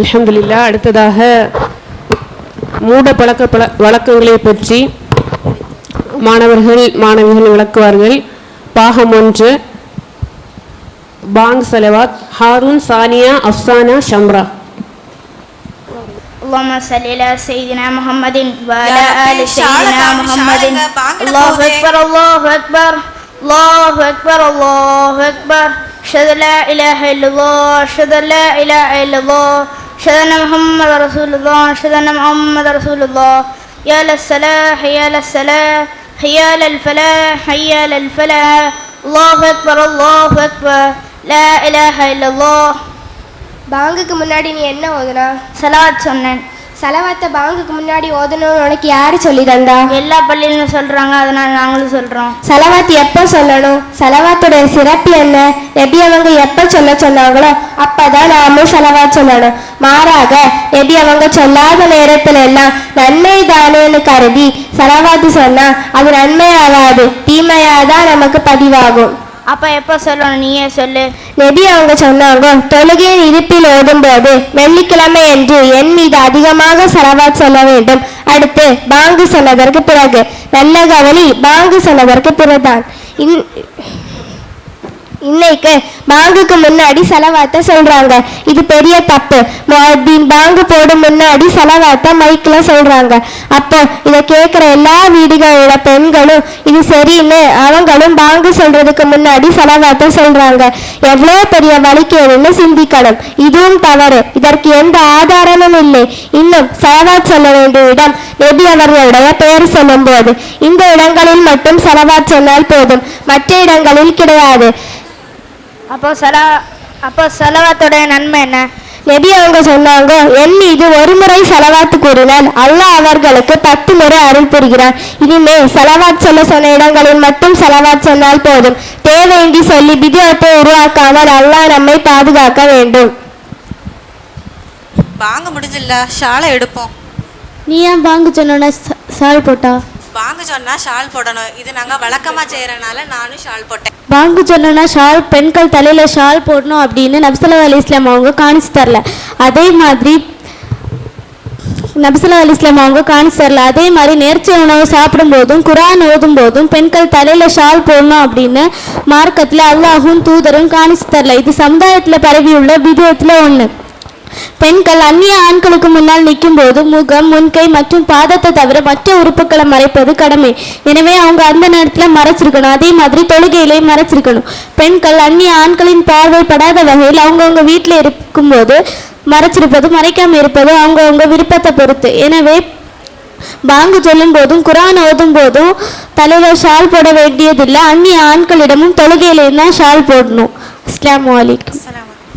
அல்ஹம்துலில்லாஹ் அடுத்ததாக மூட பழக்க பழ வழக்கங்களை பற்றி மாணவர்கள் மாணவிகள் விளக்குவார்கள் பாகம் ஒன்று பாங் சலவாத் ஹாரூன் சானியா அஃப்சானா ஷம்ரா اللهم صل على سيدنا محمد وعلى يا آل ربي، سيدنا شعلك محمد شعلك باقي الله لقوه. أكبر الله أكبر الله أكبر الله أكبر أشهد أن لا إله إلا الله أشهد أن لا إله إلا الله أشهد أن محمد رسول الله أشهد أن محمد رسول الله يا للصلاة يا للصلاة حيا للفلاح حيا للفلاح الله أكبر الله أكبر لا إله إلا الله பாங்குக்கு முன்னாடி நீ என்ன ஓதுனா சலாத் சொன்னேன் செலவாத்த பாங்குக்கு முன்னாடி ஓதணும்னு உனக்கு யாரு சொல்லி தந்தா எல்லா பள்ளியிலும் சொல்றாங்க அதனால நாங்களும் சொல்றோம் செலவாத்து எப்போ சொல்லணும் செலவாத்துடைய சிறப்பு என்ன நபி அவங்க எப்போ சொல்ல சொன்னாங்களோ அப்பதான் நாமும் செலவாத் சொல்லணும். மாறாக நபி அவங்க சொல்லாத நேரத்துல எல்லாம் நன்மை தானேன்னு கருதி செலவாத்து சொன்னா அது நன்மையாகாது. தீமையாதான் நமக்கு பதிவாகும். அப்ப எப்ப சொல்லணும்? நீயே சொல்லு. நபி அவங்க சொன்னாங்க தொழுகையின் இருப்பில் ஓடும்போது வெள்ளிக்கிழமை என்று என் மீது அதிகமாக செலவாத் சொல்ல வேண்டும். அடுத்து பாங்கு சொன்னதற்கு பிறகு. நல்ல கவனி பாங்கு சொன்னதற்கு பிறகுதான். இன் இன்னைக்கு பாங்குக்கு முன்னாடி செலவாத்த சொல்றாங்க. இது பெரிய தப்பு. பாங்கு போடும் முன்னாடி செலவாத்த மைக்ல சொல்றாங்க. அப்போ இதை கேட்குற எல்லா வீடுகளோட பெண்களும் இது சரின்னு அவங்களும் பாங்கு சொல்றதுக்கு முன்னாடி செலவாத்த சொல்றாங்க. எவ்வளோ பெரிய வலிக்கேடுன்னு சிந்திக்கணும். இதுவும் தவறு. இதற்கு எந்த ஆதாரமும் இல்லை. இன்னும் செலவாத் சொல்ல வேண்டிய இடம் நெபி அவர்களுடைய பெயர் சொல்லும்போது இந்த இடங்களில் மட்டும் செலவாத் சொன்னால் போதும். மற்ற இடங்களில் கிடையாது. அப்போ சலா அப்போ செலவாத்தோட நன்மை என்ன? நபி அவங்க சொன்னாங்க என் மீது ஒரு முறை செலவாத்து கூறினால் அல்லாஹ் அவர்களுக்கு பத்து முறை அருள் புரிகிறான். இனிமே செலவாத் சொல்ல சொன்ன இடங்களில் மட்டும் செலவாத் சொன்னால் போதும். தேவையின்றி சொல்லி விதியத்தை உருவாக்காமல் அல்லாஹ் நம்மை பாதுகாக்க வேண்டும். வாங்க முடிஞ்சில்ல ஷாலை எடுப்போம். நீ ஏன் பாங்கு சொன்னோன்னா ஷால் போட்டா? வாங்க சொன்னா ஷால் போடணும். இது நாங்க வழக்கமா செய்யறனால நானும் ஷால் போட்டேன். பாங்கு சொல்லணும்னா ஷால் பெண்கள் தலையில ஷால் போடணும் அப்படின்னு நபிசல்லா அலி இஸ்லாம் அவங்க காணிச்சு தரல. அதே மாதிரி நபிசல்லா அலி இஸ்லாம் அவங்க காணிச்சு தரல. அதே மாதிரி நேர்ச்சி உணவு சாப்பிடும் போதும் குரான் ஓதும் போதும் பெண்கள் தலையில ஷால் போடணும் அப்படின்னு மார்க்கத்துல அல்லாஹும் தூதரும் காணிச்சு தரல. இது சமுதாயத்துல பரவியுள்ள விதத்துல ஒண்ணு. பெண்கள் அந்நிய ஆண்களுக்கு முன்னால் நிற்கும் போது முகம் முன்கை மற்றும் பாதத்தை தவிர மற்ற உறுப்புகளை மறைப்பது கடமை. எனவே அவங்க அந்த நேரத்தில் மறைச்சிருக்கணும். அதே மாதிரி தொழுகையிலே மறைச்சிருக்கணும். பெண்கள் அந்நிய ஆண்களின் பார்வைப்படாத வகையில் அவங்கவுங்க வீட்டில் இருக்கும்போது மறைச்சிருப்பது மறைக்காம இருப்பது அவங்கவுங்க விருப்பத்தை பொறுத்து. எனவே பாங்கு சொல்லும் போதும் குரான் ஓதும் போதும் தலையில ஷால் போட வேண்டியதில்லை. அந்நிய ஆண்களிடமும் தொழுகையிலே தான் ஷால் போடணும். அஸ்லாம் வலைக்கம்